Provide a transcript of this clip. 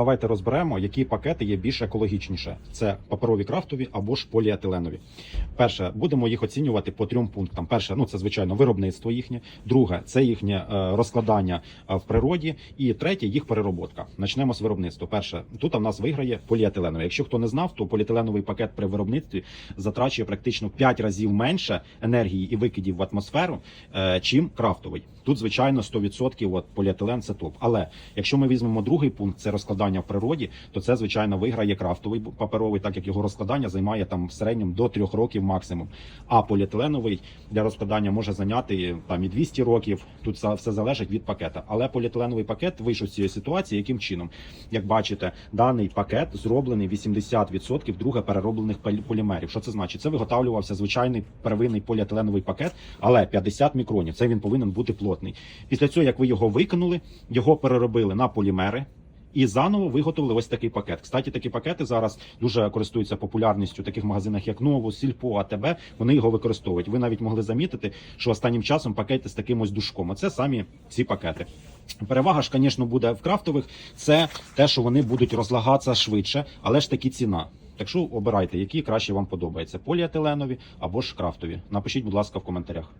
Давайте розберемо, які пакети є більш екологічніше. Це паперові крафтові або ж поліетиленові. Перше, будемо їх оцінювати по трьом пунктам. Перше, ну це звичайно виробництво їхнє. Друге, це їхнє е, розкладання е, в природі. І третє, їх перероботка. Почнемо з виробництва. Перше, тут у нас виграє поліетиленовий. Якщо хто не знав, то поліетиленовий пакет при виробництві затрачує практично в 5 разів менше енергії і викидів в атмосферу, е, чим крафтовий. Тут, звичайно, 100% от поліетилен це топ. Але якщо ми візьмемо другий пункт, це розкладання в природі, то це звичайно виграє крафтовий паперовий, так як його розкладання займає там в середньому до 3 років максимум. А поліетиленовий для розкладання може зайняти там і 200 років. Тут все залежить від пакета. Але поліетиленовий пакет вийшов з цієї ситуації. Яким чином? Як бачите, даний пакет зроблений 80% друге перероблених полімерів. Що це значить? Це виготовлювався звичайний первинний поліетиленовий пакет, але 50 мікронів. Це він повинен бути плотний. Після цього, як ви його викинули, його переробили на полімери. І заново виготовили ось такий пакет. Кстати, такі пакети зараз дуже користуються популярністю в таких магазинах, як Нову, Сільпо, АТБ. Вони його використовують. Ви навіть могли замітити, що останнім часом пакети з таким ось душком. Оце самі ці пакети. Перевага ж, звісно, буде в крафтових. Це те, що вони будуть розлагатися швидше, але ж таки ціна. Так що обирайте, які краще вам подобаються: поліетиленові або ж крафтові. Напишіть, будь ласка, в коментарях.